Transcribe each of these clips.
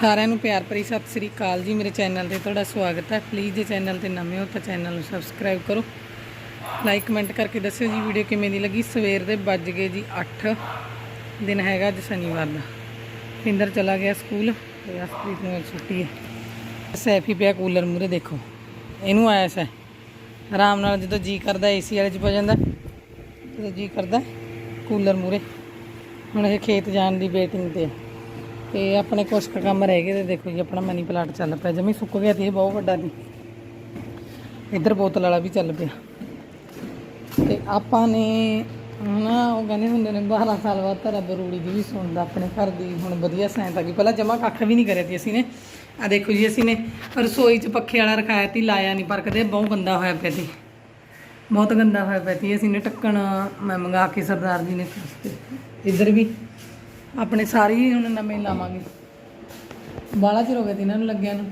ਸਾਰਿਆਂ ਨੂੰ ਪਿਆਰ ਭਰੀ ਸਤਿ ਸ੍ਰੀ ਅਕਾਲ ਜੀ। ਮੇਰੇ ਚੈਨਲ ਤੇ ਤੁਹਾਡਾ ਸਵਾਗਤ ਹੈ। ਪਲੀਜ਼ ਜੇ ਚੈਨਲ ਤੇ ਨਵੇਂ ਹੋ ਤਾਂ ਚੈਨਲ ਨੂੰ ਸਬਸਕ੍ਰਾਈਬ ਕਰੋ। ਲਾਈਕ ਕਮੈਂਟ ਕਰਕੇ ਦੱਸਿਓ ਜੀ ਵੀਡੀਓ ਕਿਵੇਂ ਦੀ ਲੱਗੀ। ਸਵੇਰ ਦੇ ਵੱਜ ਗਏ ਜੀ 8 ਦਿਨ ਹੈਗਾ ਅੱਜ ਸ਼ਨੀਵਾਰ ਦਾ। ਪਿੰਦਰ ਚਲਾ ਗਿਆ ਸਕੂਲ ਤੇ ਅਸਪ੍ਰੀਤ ਨੂੰ ਅੱਜ ਛੁੱਟੀ ਹੈ। ਸੈਫੀ ਪਿਆ ਕੂਲਰ ਮੂਰੇ ਦੇਖੋ। ਇਹਨੂੰ ਆਇਆ ਸੈ। ਆਰਾਮ ਨਾਲ ਜਦੋਂ ਜੀ ਕਰਦਾ ਏਸੀ ਵਾਲੇ 'ਚ ਪੈ ਜਾਂਦਾ। ਜਦੋਂ ਜੀ ਕਰਦਾ ਕੂਲਰ ਮੂਰੇ ਹੁਣ ਇਹ ਖੇਤ ਜਾਣ ਦੀ ਬੇਟਿੰਗ ਤੇ ਹੈ। ਤੇ ਆਪਣੇ ਕੁਛ ਕੁ ਕੰਮ ਰਹਿ ਗਏ ਤੇ ਦੇਖੋ ਜੀ, ਆਪਣਾ ਮਨੀ ਪਲਾਂਟ ਚੱਲ ਪਿਆ। ਜਮੀ ਸੁੱਕ ਗਿਆ ਤੇ ਇਹ ਬਹੁਤ ਵੱਡਾ ਸੀ। ਇੱਧਰ ਬੋਤਲ ਵਾਲਾ ਵੀ ਚੱਲ ਪਿਆ। ਤੇ ਆਪਾਂ ਨੇ ਹਨਾ, ਉਹ ਕਹਿੰਦੇ ਹੁੰਦੇ ਨੇ 12 ਸਾਲ ਬਾਅਦ ਤਾਂ ਰੱਬ ਰੂੜੀ ਦੀ ਵੀ ਸੁਣਦਾ ਆਪਣੇ ਘਰ ਦੀ, ਹੁਣ ਵਧੀਆ ਸੈਂਤ ਆ ਗਈ। ਪਹਿਲਾਂ ਜਮਾ ਕੱਖ ਵੀ ਨਹੀਂ ਕਰਿਆ ਸੀ ਅਸੀਂ ਨੇ। ਆ ਦੇਖੋ ਜੀ, ਅਸੀਂ ਨੇ ਰਸੋਈ 'ਚ ਪੱਖੇ ਵਾਲਾ ਰਖਾਇਆ ਤੀ ਲਾਇਆ ਨਹੀਂ ਪਰ ਕਦੇ ਬਹੁਤ ਗੰਦਾ ਹੋਇਆ ਪਿਆ ਸੀ। ਬਹੁਤ ਗੰਦਾ ਹੋਇਆ ਪਿਆ ਸੀ। ਅਸੀਂ ਨੇ ਢੱਕਣ ਮੈਂ ਮੰਗਾ ਕੇ ਸਰਦਾਰ ਜੀ ਨੇ ਇੱਧਰ ਵੀ ਆਪਣੇ ਸਾਰੇ ਹੀ ਹੁਣ ਨਵੇਂ ਲਾਵਾਂਗੇ। ਬਾਲਾ ਚਿਰ ਹੋ ਗਿਆ ਤੀ ਇਹਨਾਂ ਨੂੰ ਲੱਗਿਆ ਨੂੰ।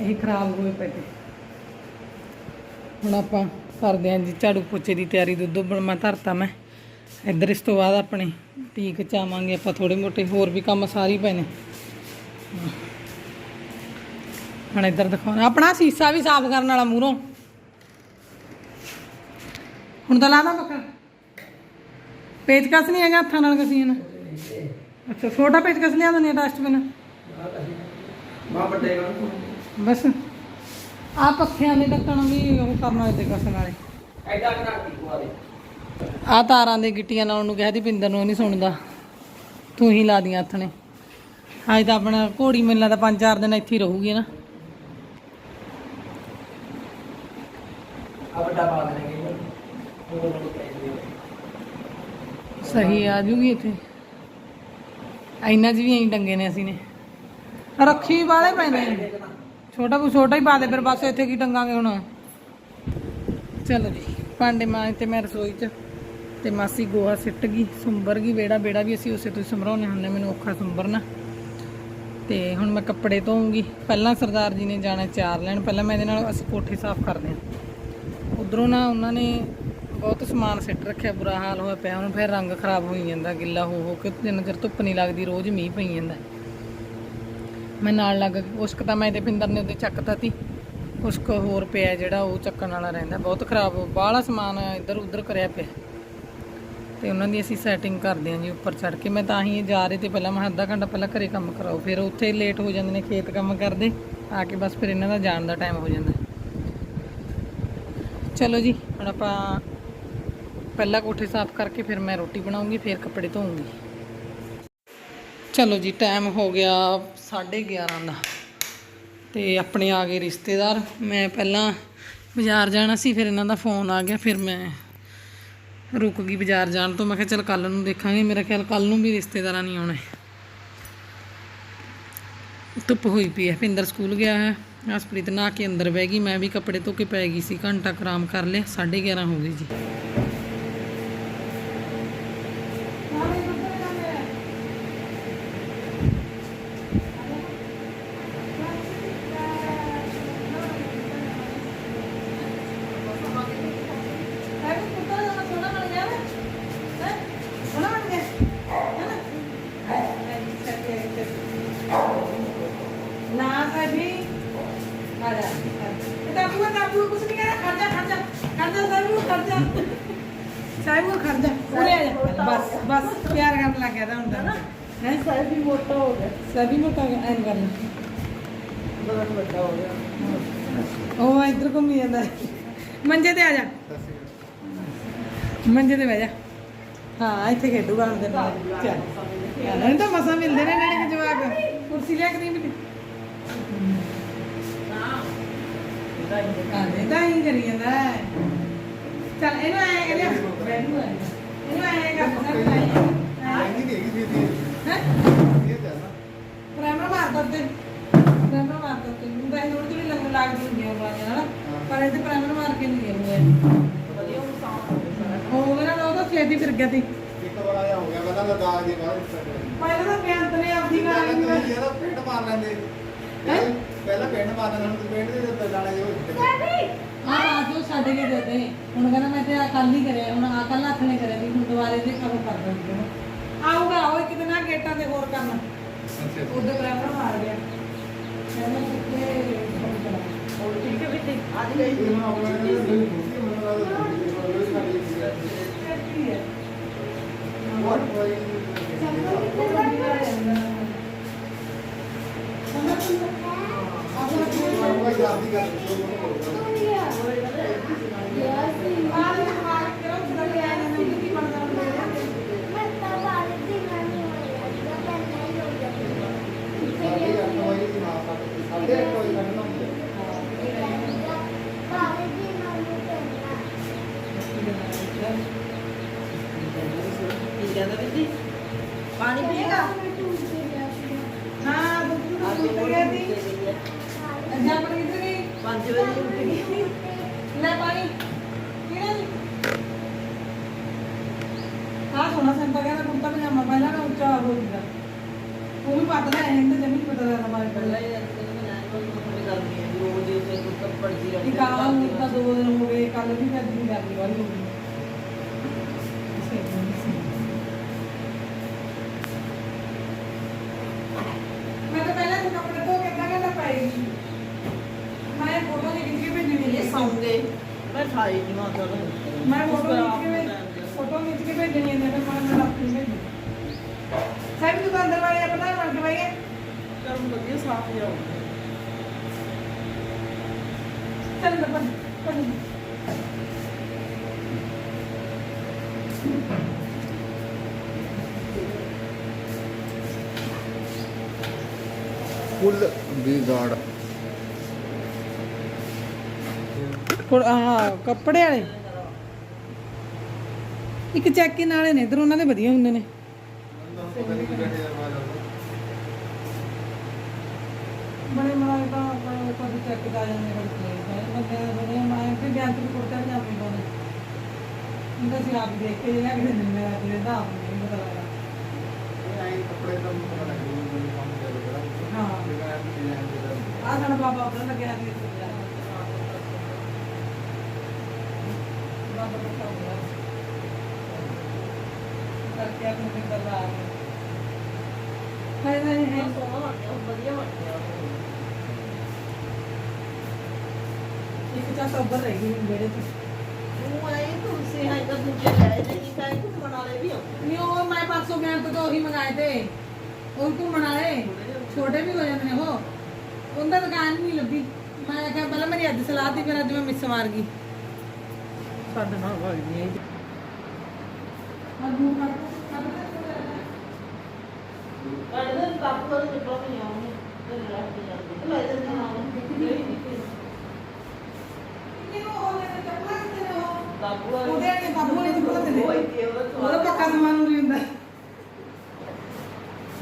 ਇਹ ਖਰਾਬ ਹੋਏ ਪਏ ਤੇ। ਹੁਣ ਆਪਾਂ ਕਰਦੇ ਹਾਂ ਜੀ ਝਾੜੂ ਪੋਚੇ ਦੀ ਤਿਆਰੀ, ਦੁੱਧ ਬਣਮਾ ਧਰਤਾ ਮੈਂ। ਇੱਧਰ ਇਸ ਤੋਂ ਬਾਅਦ ਆਪਣੇ ਟੀਕ ਚਾਵਾਂਗੇ ਆਪਾਂ ਥੋੜੇ ਮੋਟੇ। ਹੋਰ ਵੀ ਕੰਮ ਸਾਰੇ ਪਏ ਨੇ। ਹੁਣ ਇੱਧਰ ਦਿਖਾਉਣਾ। ਆਪਣਾ ਸੀਸਾ ਵੀ ਸਾਫ਼ ਕਰਨ ਵਾਲਾ ਮੂਹਰੋਂ। ਹੁਣ ਤਾਂ ਲਾਦਾ ਪੱਕਾ ਪੇਚਕਸ ਨਹੀਂ ਹੈਗਾ ਹੱਥਾਂ ਨਾਲ ਕਸੀਨ। ਅੱਛਾ ਛੋਟਾ ਪੇਚਕਸ ਲਿਆ ਦਿੰਦੇ ਡਸਟਬਿਨ ਮਾਂ ਵੱਡੇ ਗਾ ਬਸ। ਆ ਪੱਖਿਆਂ ਦੇ ਢੱਕਣ ਵੀ ਉਹ ਕਰਨਾ ਇਹਦੇ ਕਸਣ ਵਾਲੇ। ਐਡਾ ਦੇ ਆ ਤਾਰਾਂ ਦੇ ਗਿੱਟੀਆਂ ਲਾਉਣ ਨੂੰ ਕਹਿਦੀ ਪਿੰਦਰ ਨੂੰ ਨਹੀਂ ਸੁਣਦਾ। ਤੂੰ ਹੀ ਲਾ ਦੀਆਂ ਹੱਥ ਨੇ। ਅੱਜ ਤਾਂ ਆਪਣਾ ਘੋੜੀ ਮੇਲਾ ਤਾਂ ਪੰਜ ਚਾਰ ਦਿਨ ਇੱਥੇ ਹੀ ਰਹੂਗੀ ਨਾ। ਆ ਵੱਡਾ ਪਾ ਦੇਣਗੇ ਉਹ ਲੋਕ ਪੈਸੇ ਸਹੀ ਆ ਜੂਗੀ ਇੱਥੇ। ਇੰਨਾ ਚ ਵੀ ਐਂ ਡੰਗੇ ਨੇ ਅਸੀਂ ਨੇ। ਰੱਖੀ ਵਾਲੇ ਪੈਂਦੇ ਨੇ ਛੋਟਾ ਕੋ ਛੋਟਾ ਹੀ ਪਾ ਦੇ ਫਿਰ ਬਸ ਇੱਥੇ ਕੀ ਟੰਗਾਂਗੇ ਹੁਣ। ਚਲੋ ਜੀ, ਭਾਂਡੇ ਮਾਂ ਤੇ ਮੈਂ ਰਸੋਈ 'ਚ ਤੇ ਮਾਸੀ ਗੋਹਾ ਸਿੱਟ ਗਈ ਸੁੰਬਰ ਗਈ ਵੇੜਾ ਵੇੜਾ ਵੀ ਅਸੀਂ ਉਸੇ ਤੋਂ ਹੀ ਸੰਭਰਾਉਣੇ ਹੁੰਦੇ ਮੈਨੂੰ ਔਖਾ ਸੁੰਬਰਨਾ ਤੇ ਹੁਣ ਮੈਂ ਕੱਪੜੇ ਧੋਉਂਗੀ ਪਹਿਲਾਂ ਸਰਦਾਰ ਜੀ ਨੇ ਜਾਣਾ ਚਾਰ ਲੈਣ, ਪਹਿਲਾਂ ਮੈਂ ਇਹਦੇ ਨਾਲ ਅਸੀਂ ਕੋਠੇ ਸਾਫ਼ ਕਰਦੇ ਹਾਂ। ਉਧਰੋਂ ਨਾ ਉਹਨਾਂ ਨੇ ਬਹੁਤ ਸਮਾਨ ਸਿੱਟ ਰੱਖਿਆ, ਬੁਰਾ ਹਾਲ ਹੋਇਆ ਪਿਆ ਹੁਣ ਫਿਰ ਰੰਗ ਖਰਾਬ ਹੋਈ ਜਾਂਦਾ, ਗਿੱਲਾ ਹੋ ਹੋ ਕੇ ਜਿੰਨਾ ਚਿਰ ਧੁੱਪ ਨਹੀਂ ਲੱਗਦੀ, ਰੋਜ਼ ਮੀਂਹ ਪਈ ਜਾਂਦਾ। ਮੈਂ ਨਾਲ ਲੱਗ ਕੇ ਕੁਛ ਤਾਂ ਮੈਂ ਤੇ ਪਿੰਦਰ ਨੇ ਉਹਦੇ ਚੱਕਤਾ ਤੀ ਕੁਛ ਹੋਰ ਪਿਆ ਜਿਹੜਾ, ਉਹ ਚੱਕਣ ਵਾਲਾ ਰਹਿੰਦਾ, ਬਹੁਤ ਖਰਾਬ, ਬਾਹਲਾ ਸਮਾਨ ਇੱਧਰ ਉੱਧਰ ਕਰਿਆ ਪਿਆ। ਤੇ ਉਹਨਾਂ ਦੀ ਅਸੀਂ ਸੈਟਿੰਗ ਕਰਦੇ ਹਾਂ ਜੀ ਉੱਪਰ ਚੜ ਕੇ, ਮੈਂ ਤਾਂ ਹੀ ਜਾ ਰਹੇ ਤੇ ਪਹਿਲਾਂ, ਮੈਂ ਅੱਧਾ ਘੰਟਾ ਪਹਿਲਾਂ ਘਰੇ ਕੰਮ ਕਰਾਓ, ਫਿਰ ਉੱਥੇ ਲੇਟ ਹੋ ਜਾਂਦੇ ਨੇ, ਖੇਤ ਕੰਮ ਕਰਦੇ, ਆ ਕੇ ਬਸ ਫਿਰ ਇਹਨਾਂ ਦਾ ਜਾਣ ਦਾ ਟਾਈਮ ਹੋ ਜਾਂਦਾ। ਚਲੋ ਜੀ, ਹੁਣ ਆਪਾਂ ਪਹਿਲਾਂ ਕੋਠੇ ਸਾਫ਼ ਕਰਕੇ ਫਿਰ ਮੈਂ ਰੋਟੀ ਬਣਾਉਂਗੀ, ਫਿਰ ਕੱਪੜੇ ਧੋਉਂਗੀ ਚਲੋ ਜੀ ਟਾਈਮ ਹੋ ਗਿਆ 11:30 ਦਾ। ਤੇ ਆਪਣੇ ਆ ਗਏ ਰਿਸ਼ਤੇਦਾਰ। ਮੈਂ ਪਹਿਲਾਂ ਬਾਜ਼ਾਰ ਜਾਣਾ ਸੀ, ਫਿਰ ਇਹਨਾਂ ਦਾ ਫੋਨ ਆ ਗਿਆ, ਫਿਰ ਮੈਂ ਰੁਕ ਗਈ ਬਾਜ਼ਾਰ ਜਾਣ ਤੋਂ। ਮੈਂ ਕਿਹਾ, ਚਲ ਕੱਲ ਨੂੰ ਦੇਖਾਂਗੇ। ਮੇਰਾ ਖਿਆਲ ਕੱਲ ਨੂੰ ਵੀ ਰਿਸ਼ਤੇਦਾਰਾਂ ਨਹੀਂ ਆਉਣੇ। ਧੁੱਪ ਹੋਈ ਪਈ ਹੈ, ਪਿੰਦਰ ਸਕੂਲ ਗਿਆ ਹੈ। ਹਸਪ੍ਰੀਤ ਨਾ ਕੇ ਅੰਦਰ ਬਹਿ ਗਈ। ਮੈਂ ਵੀ ਕੱਪੜੇ ਧੋ ਕੇ ਪੈ ਗਈ ਸੀ। ਘੰਟਾ ਕੁ ਆਰਾਮ ਕਰ ਲਿਆ। 11:30 ਹੋ ਗਈ ਜੀ। ਨਾ ਸਾਡੀ ਆ ਜਾ ਤਾਂ ਬੂਆ ਤਾਂ ਬੂਆ ਕੁਛ ਨਹੀਂ ਕਰਾ ਖੜ ਜਾ ਖੜ ਜਾ ਖੜ ਜਾ ਸਾਹਿਬ ਖੜ ਜਾ ਸਾਹਿਬ ਖੜ ਜਾ ਉਰੇ ਆ ਜਾ ਬਸ ਬਸ ਪਿਆਰ ਕਰਨ ਲੱਗ ਗਿਆ ਤਾਂ ਹੁਣ ਤਾਂ ਹੈ ਸਾਹਿਬ ਵੀ ਮੋਟਾ ਹੋ ਗਿਆ। ਸਾਹਿਬ ਵੀ ਮੋਟਾ ਹੋ ਗਿਆ ਐਨ ਕਰ। ਲੈ ਬੜਾ ਵੱਡਾ ਹੋ ਗਿਆ। ਉਹ ਇੱਧਰ ਘੁੰਮੀ ਜਾਂਦਾ। ਹੈ। ਮੰਜੇ ਤੇ ਆ ਜਾ। ਮੰਜੇ ਤੇ ਬਹਿ ਜਾ। ਹਾਂ, ਇੱਥੇ ਖੇਡੂਗਾ ਹੁਣ ਦੇ ਨਾਲ। ਚੱਲ। ਇਹਨਾਂ ਤਾਂ ਮਸਾ ਮਿਲਦੇ ਨੇ ਨੇੜੇ ਜਵਾਕ। ਕੁਰਸੀ ਲਿਆ ਕਰੀ ਵੀ ਹਾਂ, ਇਹ ਤਾਂ ਹੀ ਕਰੀ ਜਾਂਦਾ ਹੈ। ਚੱਲ, ਇਹਨੂੰ ਐ ਕਰਿਆ। ਬੈਠੂ ਐ ਇਹਨੂੰ ਐ ਕਰ। ਸਕਦਾ ਹੈ ਹੈ ਪ੍ਰਾਈਮਰ ਮਾਰ ਦਿੱਤੇ ਪ੍ਰਾਈਮਰ ਮਾਰ ਦਿੱਤੇ ਮੈਂ ਥੋੜੀ ਜਿਹੀ ਲੰਗ ਲੱਗਦੀ ਹੁੰਦੀ ਆ ਬਾਜ ਨਾਲ ਪਰ ਇਹਦੇ ਪ੍ਰਾਈਮਰ ਮਾਰ ਕੇ ਨਹੀਂ ਗਿਆ ਵਧੀਆ ਉਹ ਸਾਫ਼ ਹੋ ਗਿਆ ਸਾਰਾ। ਉਹ ਮੇਰਾ ਉਹ ਤਾਂ ਛੇਤੀ ਫਿਰ ਗਿਆ ਸੀ। ਇੱਕ ਵਾਰ ਆਇਆ ਹੋ ਗਿਆ ਪਹਿਲਾਂ ਤਾਂ ਦਾਗ ਦੀ ਬਾਅਦ ਪਹਿਲਾਂ ਤਾਂ ਬੇਅੰਤ ਨੇ ਆਪਦੀ ਗੱਲ ਪਹਿਲਾਂ ਨਹੀਂ ਤੁਸੀਂ ਇਹਦਾ ਪਿੰਡ ਮਾਰ ਲੈਂਦੇ। ਪਹਿਲਾਂ ਪਿੰਡ ਮਾਰ ਲੈਂਦੇ ਹੁਣ ਤੁਸੀਂ ਪਿੰਡ ਦੇ ਉੱਤੇ ਲਾਣੇ ਜੋ ਹਾਂ ਰਾਤ ਨੂੰ ਛੱਡ ਕੇ ਦੇ ਦੇ। ਹੁਣ ਕਹਿੰਦਾ ਮੈਂ ਤੇ ਆ ਕੱਲ ਹੀ ਕਰਿਆ ਹੁਣ ਆ ਕੱਲ ਹੱਥ ਨੇ ਕਰਿਆ ਵੀ ਹੁਣ ਦੁਬਾਰੇ ਦੇ ਕੰਮ ਕਰ ਦਿਨ ਆ ਗੇਟਾਂ ਤੇ ਹੋਰ ਕੰਮ ਉਹਦੇ ਬਰਾਬਰ ਮਾਰ ਗਿਆ ਕਹਿੰਦਾ ਕਿੱਥੇ ਹੋਰ ਠੀਕ ਹੈ ਬੇਟੇ ਅੱਜ ਗਈ ਇਹ ਹੁਣ ਆਪਣੇ ਨੇ ਦਿਲ ਖੁਸ਼ੀ ਮਨ ਨਾਲ ਰੋਜ਼ ਖਾਲੀ ਸੀ ਹੋਰ ਕੋਈ ਕੋਈ ਜਾਦੀ ਕਰ ਸਾਡੇ ਅੱਠ ਵਜੇ ਦੀ ਮਾਂ ਸਾਡੇ ਅੱਠ ਵਜੇ ਤੱਕ ਨਾ ਹੁੰਦੇ ਕੀ ਕਹਿੰਦਾ ਬੇਟੇ ਪਾਣੀ ਪੀਏਗਾ ਹਾਂ ਦੁੱਧ ਅੱਜ ਦੁੱਧ ਉਹ ਗਿਆ ਸੀ ਗਈ ਹੈ ਅੱਜਾ ਪਰ ਕਿੱਧਰ ਗਈ 5 ਵਜੇ ਉੱਠ ਗਈ ਲੈ ਪਾਣੀ। ਪੀਣਾ ਜੀ ਹਾਂ ਸੋਨਾ ਸੰਤਾ ਕਹਿੰਦਾ ਕੁੰਤਾ ਪਜਾਮਾ ਪਹਿਲਾਂ ਨਾ ਉੱਚਾ ਹੋ ਗਿਆ। ਉਹ ਵੀ ਪੱਟ ਲੈ ਇਹਨੂੰ ਤਾਂ ਜਮੀ ਨੀ ਪਤਾ ਲੱਗਦਾ ਮਾਰੇ ਪਹਿਲਾਂ ਪਹਿਲਾਂ ਹੀ ਅੱਜ ਕੱਲ੍ਹ ਮੈਂ ਕੋਈ ਕੋਈ ਗੱਲ ਨਹੀਂ ਹੈ। ਰੋਜ਼ ਹੀ ਤੇ ਕੁੱਤਾ ਪੜਦੀ ਰਹਿੰਦੀ ਇੱਕ ਆਹ ਨੂੰ ਤਾਂ ਦੋ ਦਿਨ ਹੋ ਗਏ ਕੱਲ ਵੀ ਅੱਜ ਵੀ ਗਰਮੀ ਵਾਲੀ ਹੋ ਗਈ ਮੈਂ ਤਾਂ ਪਹਿਲਾਂ ਹੀ ਕੱਪੜੇ ਧੋ ਕੇ ਅੱਧਾ ਘੰਟਾ ਪਾਏਗੀ ਮੈਂ ਫੋਟੋ ਨਹੀਂ ਖਿੱਚ ਕੇ ਭੇਜਣੀ ਇਹ ਹੈ ਸੌਂਗੇ ਮੈਂ ਠਾਈ ਨਹੀਂ ਮਾਂ ਚਲੋ। ਮੈਂ ਫੋਟੋ ਖਿੱਚ ਕੇ ਫੋਟੋ ਖਿੱਚ ਕੇ ਭੇਜਣੀ ਹੈ ਮੈਂ ਮੈਂ ਆਪਣੀ ਭੇਜੀ ਸਾਹਿਬ ਅੰਦਰ ਵਾਲੇ ਆਪਣਾ ਮੰਗ ਵਾਈਏ ਚਲ ਵਧੀਆ ਸਾਫ਼ ਜਾਓ ਚੱਲ ਬੱਬਨ ਪੜੀ ਫੁੱਲ ਵਿਗਾੜ ਕੋਲ ਆਹ ਕੱਪੜੇ ਵਾਲੇ। ਇੱਕ ਚੈੱਕ ਵਾਲੇ ਨੇ ਇਧਰ ਉਹਨਾਂ ਦੇ ਵਧੀਆ ਹੁੰਦੇ ਨੇ। ਬੜੇ ਮਲਾਈ ਤਾਂ ਆਪਣੇ ਕੋਲ ਚੈੱਕ ਦਾ ਜਾਂਦੇ ਨੇ ਬੰਦੇ ਬੜੇ ਮੈਂ ਵੀ ਬਿਆਨ ਤੇ ਕੁੜਤਾ ਪਜਾਮੇ ਪਾਉਣੇ ਇਹਦਾ ਸੀ ਆਪ ਦੇਖ ਕੇ ਜਿਹੜਾ ਕਿ ਦਿੰਦੇ ਆ ਜਿਹੜੇ ਦਾ ਆਪ ਨੂੰ ਨਹੀਂ ਪਤਾ ਲੱਗਦਾ। ਕੱਪੜੇ ਤਾਂ ਪਤਾ ਲੱਗ ਜੂ ਕੰਮ ਕਰ ਹਾਂ। ਆ ਸਾਡਾ ਬਾਬਾ ਆਪਣਾ ਲੱਗਿਆ ਸੀ। ਬਾਬਾ ਦਾ ਕੰਮ ਹੈ ਕਰਕੇ ਆਪਣੇ ਤੇ ਕਰਵਾ ਹੈ ਨਹੀਂ ਹੈ ਸੋਹਣਾ ਬਣ ਗਿਆ ਵਧੀਆ ਬਣ ਗਿਆ ਇੱਕ ਚਾ ਸਬਰ ਰਹਿ ਗਈ ਜਿਹੜੇ ਤੇ ਉਹ ਆਏ ਤੁਸੀਂ ਹਾਂ ਤਾਂ ਦੂਜੇ ਲੈ ਜੇ ਕੀ ਕਾਇ ਘੁੰਮਣ ਵਾਲੇ ਵੀ ਆਉਂਦੇ ਨਹੀਂ ਉਹ ਮੈਂ ਪਰਸੋਂ ਗਿਆ ਤਾਂ ਉਹੀ ਮੰਗਾਏ ਤੇ ਉਹ ਘੁੰਮਣ ਵਾਲੇ ਛੋਟੇ ਵੀ ਹੋ ਜਾਂਦੇ ਨੇ ਉਹ ਉਹਦਾ ਦੁਕਾਨ ਨਹੀਂ ਲੱਭੀ ਮੈਂ ਕਿਹਾ ਪਹਿਲਾਂ ਮੇਰੀ ਅੱਜ ਸਲਾਹ ਤੀ ਫਿਰ ਅੱਜ ਮੈਂ ਮਿਸ ਮਾਰ ਗਈ ਸਾਡੇ ਨਾਲ ਵਗ ਗਈ ਅੱਜ ਨੂੰ ਸਾਡੇ ਦੇ ਕਾਪੂ ਵਾਲੇ ਨਿਕਲ ਨਹੀਂ ਆਉਂਦੇ ਤੇ ਰਹਿ ਕੇ ਜਾਂਦੇ। ਲੈ ਜਾਂਦੇ ਹਾਂ। ਕਾਪੂ ਵਾਲੇ ਉਹਦੇ ਵਾਲੇ ਕਾਬੂ ਵਾਲੇ ਚ ਭੁੱਲ ਦੇ ਕੋਈ ਤੇ ਉਹਦਾ ਉਹਦਾ ਪੱਕਾ ਸਮਾਨ ਉਰੀ ਹੁੰਦਾ।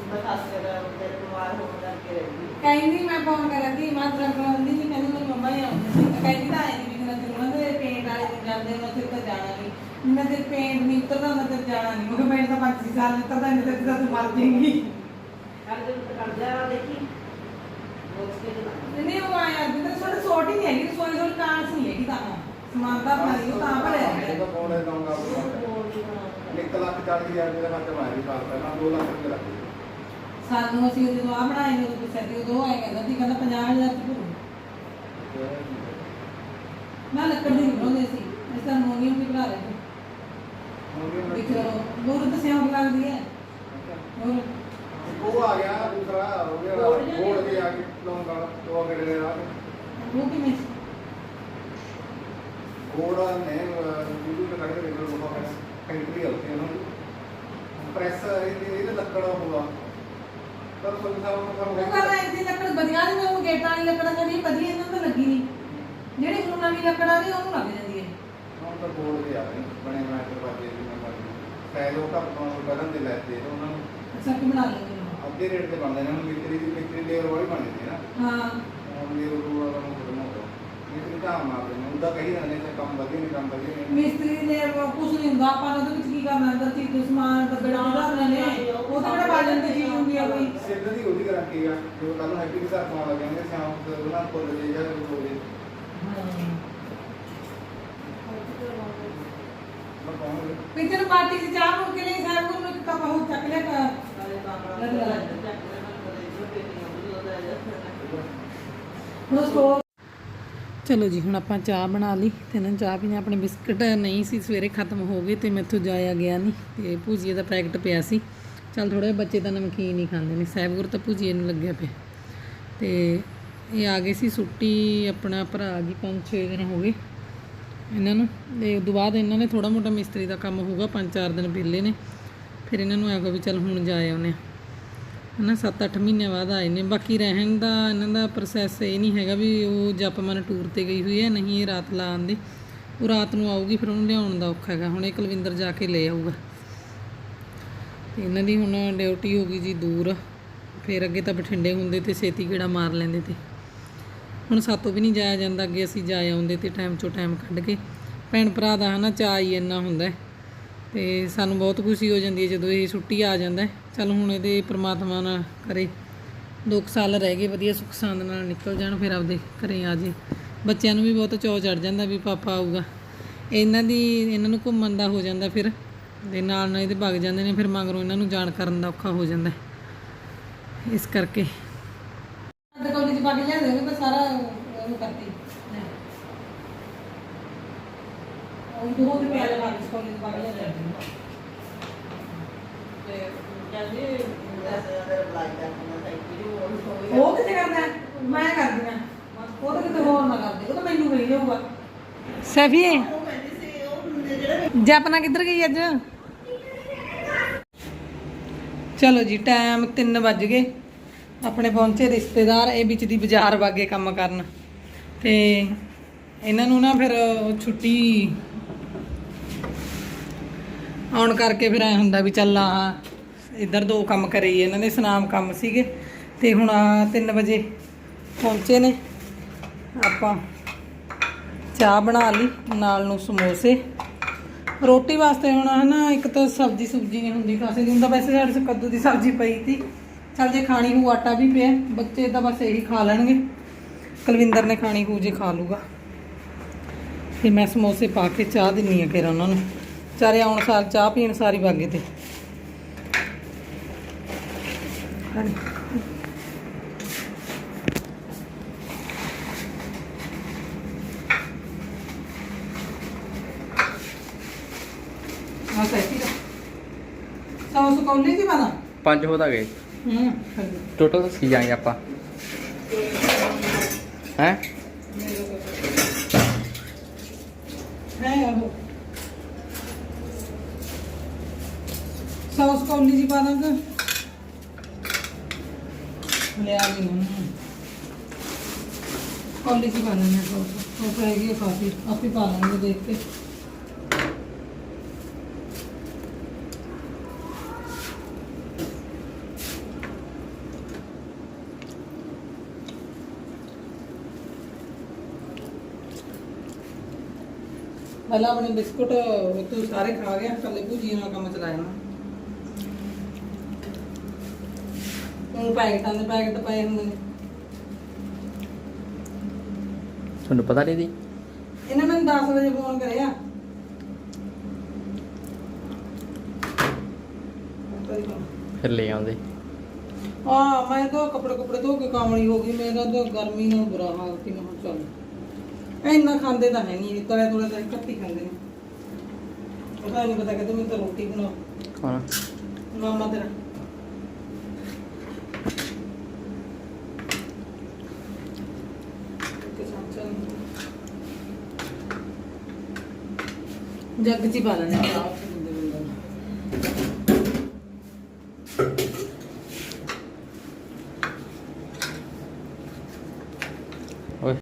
ਮੈਂ ਖਾਸ ਕਰ ਤੇ ਬਿਮਾਰ ਹੋ ਕੇ ਰਹਿ ਗਈ ਕਹਿੰਦੀ ਮੈਂ ਫੋਨ ਕਰਾਂਗੀ ਮੈਂ ਤੇਰਾ ਕਰਾਉਂਦੀ ਨਹੀਂ ਕਹਿੰਦੀ ਮੇਰੀ ਮੰਮਾ ਹੀ ਆਉਂਦੀ ਸੀ। ਕਹਿੰਦੀ ਤਾਂ ਆਈ ਨਹੀਂ ਮੇਰਾ ਤੇ ਉਹਨਾਂ ਦੇ ਪੇਂਟ ਵਾਲੇ ਨੂੰ ਜਾਂਦੇ ਮੈਂ ਫਿਰ ਤਾਂ ਜਾਣਾ ਨਹੀਂ ਮੈਂ ਤੇ ਪੇਂਟ ਨਹੀਂ ਉਤਰਦਾ ਮੈਂ ਤੇ ਜਾਣਾ ਨਹੀਂ ਮੈਂ ਮੈਂ ਤਾਂ 25 ਸਾਲ ਉਤਰਦਾ ਨਹੀਂ ਤੇ ਤੂੰ ਮਰ ਜਾਏਂਗੀ। ਕਰ ਦੇ ਕਰ ਜਾ ਦੇਖੀ। ਰੋਜ਼ ਕੇ ਦੇ ਨਹੀਂ ਉਹ ਆਇਆ ਜਿੱਦਾਂ ਤੁਹਾਡੇ ਸੋਟ ਹੀ ਨਹੀਂ ਹੈਗੀ ਸੋਈ ਸੋਈ ਕਾਂਸ ਨਹੀਂ ਹੈਗੀ ਤਾਂ। ਸਮਾਨ ਤਾਂ ਆਪਣਾ ਹੀ ਉਹ ਤਾਂ ਭਰਿਆ ਇਹ ਤਾਂ ਕੋਣ ਹੈ ਦਊਂਗਾ ਇੱਕ ਲੱਖ ਚਾਲੀ ਹਜ਼ਾਰ ਰੁਪਏ ਦਾ ਖਰਚਾ ਮਾਰੀ ਸਾਲ ਪਹਿਲਾਂ 2 ਲੱਖ ਰੁਪਏ ਲੱਗੇ ਸਾਨੂੰ ਅਸੀਂ ਜਦੋਂ ਆ ਬਣਾਏ ਨੇ ਉਦੋਂ ਪੁੱਛਿਆ ਸੀ ਉਦੋਂ ਆਇਆ ਕਹਿੰਦਾ ਸੀ ਕਹਿੰਦਾ 50000 ਚ ਭਰੂ। ਮੈਂ ਲੱਕੜ ਦੀ ਬਣਾਉਂਦੇ ਸੀ ਇਸ ਤਰ੍ਹਾਂ ਮੋਨੀਅਮ ਦੀ ਬਣਾ ਰਹੇ ਸੀ। ਦੇਖੋ ਬੋਰ ਤਾਂ ਸਿਆਹ ਲੱਗਦੀ ਹੈ। ਹੋਰ ਉਹ ਆ ਗਿਆ ਦੂਸਰਾ ਹੋ ਗਿਆ ਬੋਰਡ ਤੇ ਆ ਕੇ ਲੋਨ ਕਰ ਦੋ ਅਗਲੇ ਆ ਉਹ ਕਿਵੇਂ ਬੋਰਡ ਨੇ ਵੀਡੀਓ ਤੇ ਕੱਢ ਕੇ ਦੇਖੋ ਲੋਕਾਂ ਦਾ ਕੰਟਰੀ ਆਉਂਦੀ ਹੈ ਨਾ ਪ੍ਰੈਸ ਇਹਦੇ ਲੱਕੜ ਹੋਊਗਾ। ਪਰ ਕੋਈ ਸਾਹਿਬ ਨੂੰ ਉਹ ਕਰੋ ਕਹਿੰਦਾ ਇੰਨੀ ਲੱਕੜ ਵਧੀਆ ਨਹੀਂ ਉਹ ਗੇਟਾਂ ਵਾਲੀ ਲੱਕੜ ਸਾਡੀ ਵਧੀਆ ਇਹਨਾਂ ਨੂੰ ਤਾਂ ਲੱਗੀ ਨਹੀਂ। ਜਿਹੜੀ ਹੁਣ ਨਵੀਂ ਲੱਕੜ ਆ ਰਹੀ ਉਹਨੂੰ ਲੱਗ ਜਾਂਦੀ ਹੈ। ਹੁਣ ਤਾਂ ਬੋਰਡ ਦੇ ਆ ਰਹੇ ਬਣੇ ਮੈਂ ਦਰਵਾਜ਼ੇ ਦੀ ਮੈਂ ਕਰ ਸੈਲ ਉਹ ਘੱਟ ਤੋਂ ਕਰਨ ਦੇ ਲੈਤੇ ਉਹਨਾਂ ਨੂੰ ਅੱਛਾ ਕਿ ਬਣਾ ਲੈਂਦੇ ਨੇ? ਅੱਧੇ ਰੇਟ ਤੇ ਬਣਦੇ ਨੇ ਹੁਣ ਮਿਸਤਰੀ ਦੀ ਮਿਸਤਰੀ ਲੇਅਰ ਵਾਲੀ ਬਣ ਜਾਂਦੀ ਹੈ ਨਾ। ਹਾਂ। ਹੁਣ ਲੇਅਰ ਉਹ ਵਾਲਾ ਨੂੰ ਖਤਮ ਹੋ ਗਿਆ ਮਿਸਤਰੀ ਤਾਂ ਮਾਰਦੇ ਨੇ ਉਹਦਾ ਕਹੀ ਜਾਂਦੇ ਨੇ ਕੰਮ ਵਧੀਆ ਨਹੀਂ ਕੰਮ ਵਧੀਆ ਨਹੀਂ ਮਿਸਤਰੀ ਨੇ ਕੁਝ ਨਹੀਂ ਹੁੰਦਾ ਆਪਾਂ ਨੂੰ ਉਹਦੇ ਵਿੱਚ ਕੀ ਕਰਨਾ ਅੰਦਰ ਚੀਜ਼ ਦੇ ਸਮਾਨ ਬੱਦੜਾ ਬਣਾਉਣੇ ਨੇ ਉਹ ਤਾਂ ਕਿਹੜਾ ਬਾਜਨ ਦੀ ਚੀਜ਼ ਹੁੰਦੀ ਆ ਕੋਈ। ਸਿੱਧ ਦੀ ਉਹਦੀ ਗਾਰੰਟੀ ਆ ਜੋ ਕੱਲ ਨੂੰ ਹੈਪੀ ਦੇ ਘਰ ਤੋਂ ਆ ਲੱਗਾਂਗੇ ਸ਼ਾਮ ਨੂੰ ਉਹਨਾਂ ਕੋਲ ਜੇ ਜਾਂ ਹੋ ਜੇ। ਮੈਂ पितर पार्टी से चाप के लिए सर को मैं कब बहुत चकले का ਚਲੋ ਜੀ ਹੁਣ ਆਪਾਂ ਚਾਹ ਬਣਾ ਲਈ ਤੇ ਨਾ ਚਾਹ ਪੀਣਾ ਆਪਣੇ ਬਿਸਕਟ ਨਹੀਂ ਸੀ ਸਵੇਰੇ ਖਤਮ ਹੋ ਗਏ ਤੇ ਮੈਥੋਂ ਜਾਇਆ ਗਿਆ ਨਹੀਂ ਤੇ ਭੂਜੀਏ ਦਾ ਪੈਕਟ ਪਿਆ ਸੀ। ਚਲ ਥੋੜੇ ਬੱਚੇ ਤਾਂ ਨਮਕੀਨ ਹੀ ਖਾਂਦੇ ਨੇ ਸਹਿਬਗੁਰ ਤਾਂ ਭੂਜੀਏ ਨੂੰ ਲੱਗਿਆ ਪਿਆ। ਤੇ ਇਹ ਆ ਗਏ ਸੀ ਸੁੱਟੀ ਆਪਣਾ ਭਰਾ ਜੀ 5-6 ਦਿਨ ਹੋ ਗਏ। ਇਹਨਾਂ ਨੂੰ। ਤੇ ਤੋਂ ਬਾਅਦ ਇਹਨਾਂ ਨੇ ਥੋੜਾ ਮੋਟਾ ਮਿਸਤਰੀ ਦਾ ਕੰਮ ਹੋਊਗਾ 5-4 ਦਿਨ ਵਿਹਲੇ ਨੇ। ਫਿਰ ਇਹਨਾਂ ਨੂੰ ਆਇਆ ਵੀ ਚੱਲ ਹੁਣ ਜਾ ਆਉਨੇ ਹਨਾ 7-8 ਮਹੀਨਿਆਂ ਬਾਅਦ ਆਏ ਨੇ। ਬਾਕੀ ਰਹਿਣ ਦਾ, ਇਹਨਾਂ ਦਾ ਪ੍ਰੋਸੈਸ ਇਹ ਨਹੀਂ ਹੈਗਾ ਵੀ ਉਹ ਜਪਮਨ ਟੂਰ ਤੇ ਗਈ ਹੋਈ ਹੈ, ਨਹੀਂ ਇਹ ਰਾਤ ਲਾ ਆਉਂਦੇ। ਉਹ ਰਾਤ ਨੂੰ ਆਊਗੀ, ਫਿਰ ਉਹਨੂੰ ਲਿਆਉਣ ਦਾ ਔਖਾ ਹੈਗਾ। ਹੁਣ ਇਹ ਕੁਲਵਿੰਦਰ ਜਾ ਕੇ ਲੈ ਆਊਗਾ। ਤੇ ਇਹਨਾਂ ਦੀ ਹੁਣ ਡਿਊਟੀ ਹੋ ਗਈ ਜੀ ਦੂਰ। ਫਿਰ ਅੱਗੇ ਤਾਂ ਬਠਿੰਡੇ ਹੁੰਦੇ ਤੇ ਛੇਤੀ ਗੇੜਾ ਮਾਰ ਲੈਂਦੇ ਤੇ। ਹੁਣ ਸਾਤੋਂ ਵੀ ਨਹੀਂ ਜਾਇਆ ਜਾਂਦਾ, ਅੱਗੇ ਅਸੀਂ ਜਾ ਆਉਂਦੇ ਤੇ ਟਾਈਮ ਚੋਂ ਟਾਈਮ ਕੱਢ ਕੇ। ਭੈਣ ਭਰਾ ਦਾ ਹਨਾ, ਚਾਅ ਹੀ ਇੰਨਾ ਹੁੰਦਾ ਹੈ। ਤੇ ਸਾਨੂੰ ਬਹੁਤ ਖੁਸ਼ੀ ਹੋ ਜਾਂਦੀ ਹੈ ਜਦੋਂ ਇਹ ਛੁੱਟੀ ਆ ਜਾਂਦਾ ਹੈ। ਚਲ ਹੁਣ ਇਹਦੇ ਪ੍ਰਮਾਤਮਾ ਨਾਲ ਕਰੇ ਦੋ ਕੁ ਸਾਲ ਰਹਿ ਗਏ, ਵਧੀਆ ਸੁੱਖ ਸਾਂਦ ਨਾਲ ਨਿਕਲ ਜਾਣ, ਫਿਰ ਆਪਦੇ ਘਰੇ ਆ ਜੇ ਬੱਚਿਆਂ ਨੂੰ ਵੀ ਬਹੁਤ ਚੌ ਚੜ ਜਾਂਦਾ ਵੀ ਪਾਪਾ ਆਊਗਾ। ਇਹਨਾਂ ਦੀ, ਇਹਨਾਂ ਨੂੰ ਘੁੰਮਣ ਦਾ ਹੋ ਜਾਂਦਾ ਫਿਰ ਦੇ ਨਾਲ ਨਾਲ ਇਹਦੇ ਭਗ ਜਾਂਦੇ ਨੇ, ਫਿਰ ਮਗਰੋਂ ਇਹਨਾਂ ਨੂੰ ਜਾਣ ਕਰਨ ਦਾ ਔਖਾ ਹੋ ਜਾਂਦਾ ਇਸ ਕਰਕੇ ਚ ਪਾਣੀ ਲਿਆ ਦੇਵੇ ਮੈਂ ਸਾਰਾ ਉਹ ਕਰਤੀ। ਉਹ ਦੋ ਰੁਪਏ ਵਾਲਾ ਪਾਣੀ ਕੌਲੀ ਚ ਪਾਣੀ ਲਿਆ। ਦੇ ਤੇ ਕਹਿੰਦੇ ਦੱਸ ਅੰਦਰ ਬੁਲਾਈ ਜਾਂਦਾ ਥੈਂਕ ਯੂ ਉਹ ਕਿੱਥੇ ਕਰਦਾ? ਮੈਂ ਕਰਦੀ ਆ। ਉਹ ਤਾਂ ਕਿਤੇ ਹੋਰ ਨਾ ਕਰਦੇ ਉਹ ਤਾਂ ਮੈਨੂੰ ਮਿਲ ਜਾਊਗਾ। ਸਫੀਏ ਜਪਨਾ ਕਿੱਧਰ ਗਈ ਅੱਜ? ਚਲੋ ਜੀ ਟਾਈਮ 3 ਵੱਜ ਗਏ। ਆਪਣੇ ਪਹੁੰਚੇ ਰਿਸ਼ਤੇਦਾਰ ਇਹ ਵਿੱਚ ਦੀ ਬਾਜ਼ਾਰ ਵਾਗੇ ਕੰਮ ਕਰਨ। ਤੇ ਇਹਨਾਂ ਨੂੰ ਨਾ ਫਿਰ ਛੁੱਟੀ ਆਉਣ ਕਰਕੇ ਫਿਰ ਐ ਹੁੰਦਾ ਵੀ ਚੱਲ ਆ, ਇੱਧਰ ਦੋ ਕੰਮ ਕਰੇ ਇਹਨਾਂ ਦੇ ਸਨਾਮ ਕੰਮ ਸੀਗੇ। ਤੇ ਹੁਣ ਆ 3 ਵਜੇ ਪਹੁੰਚੇ ਨੇ। ਆਪਾਂ ਚਾਹ ਬਣਾ ਲਈ, ਨਾਲ ਨੂੰ ਸਮੋਸੇ। ਰੋਟੀ ਵਾਸਤੇ ਹੁਣ ਹਨਾ ਇੱਕ ਤਾਂ ਸਬਜ਼ੀ ਸੁਬਜੀ ਨਹੀਂ ਹੁੰਦੀ ਕਾਸੇ ਦੀ ਹੁੰਦਾ ਵੈਸੇ ਸਾਡੇ ਕੱਦੂ ਦੀ ਸਬਜ਼ੀ ਪਈ ਸੀ। ਚਲ ਜੇ ਖਾਣੀ ਹੋ ਆਟਾ ਵੀ ਪਿਆ, ਬੱਚੇ ਤਾਂ ਬਸ ਇਹੀ ਖਾ ਲੈਣਗੇ। ਕੁਲਵਿੰਦਰ ਨੇ ਖਾਣੀ ਹੋ ਜੇ ਖਾ ਲੂਗਾ। ਤੇ ਮੈਂ ਸਮੋਸੇ ਪਾ ਕੇ ਚਾਹ ਦਿੰਨੀ ਆ ਫਿਰ ਉਹਨਾਂ ਨੂੰ। ਚਾਰੇ ਆਉਣ ਸਾਰ ਚਾਹ ਪੀਣ ਸਾਰੀ ਬਾਗੇ ਤੇ। ਹਾਂਜੀ। ਆ ਸੈਟੀ ਦਾ ਸੌਸ ਕੌਲੀ ਜੀ ਬਣਾ ਪੰਜ ਹੋ ਤਾਂ ਗਏ। ਹੂੰ ਟੋਟਲ ਸੀ ਜਾਏਂਗੇ ਆਪਾਂ ਹੈ ਹੈ ਉਹ ਸੌਸ ਕੌਲੀ ਜੀ ਪਾ ਦਾਂਗਾ ਲੈ ਆ ਗਈ ਹੁਣ ਕੌਲੀ ਜੀ ਪਾ ਲੈਣੇ ਸੌਸ ਉਹ ਹੈਗੀ ਆ ਕਾਫੀ ਆਪੇ ਪਾ ਪਹਿਲਾਂ ਆਪਣੇ ਬਿਸਕੁਟ ਤੂੰ ਸਾਰੇ ਖਾ ਗਿਆ ਕੱਲੇ ਭੁਜੀ ਨਾਲ ਕੰਮ ਚਲਾਇਆ ਨਾ। ਹੁਣ ਪੈਕਟਾਂ ਦੇ ਪੈਕਟ ਪਏ ਹੁੰਦੇ ਨੇ। ਤੁਹਾਨੂੰ ਪਤਾ ਨਹੀਂ ਦੀ? ਇਹਨੇ ਮੈਨੂੰ 10 ਵਜੇ ਫੋਨ ਕਰਿਆ। ਫਿਰ ਲੈ ਆਉਂਦੇ। ਆ ਮੈਂ ਤਾਂ ਕੱਪੜੇ ਕੁਪੜੇ ਧੋ ਕੇ ਕਾਮਲੀ ਹੋ ਗਈ ਮੇਰਾ ਤਾਂ ਗਰਮੀ ਨਾਲ ਬੁਰਾ ਹਾਲ ਸੀ ਮੈਂ ਕਿਹਾ ਚੱਲ। ਇੰਨਾ ਖਾਂਦੇ ਤਾਂ ਹੈ ਨਹੀਂ ਤਲੇ ਤੋਲੇ ਤਾਂ ਇਕੱਠੀ ਖਾਂਦੇ ਨੇ। ਪਤਾ ਨਹੀਂ ਪਤਾ ਕਿਤੇ ਮੈਂ ਤਾਂ ਰੋਟੀ ਬਣਾ ਖਾਣਾ। ਮਾਮਾ ਤੇਰਾ। ਜੱਗ ਚ ਹੀ ਪਾ ਲੈਣੇ ਚਾਹ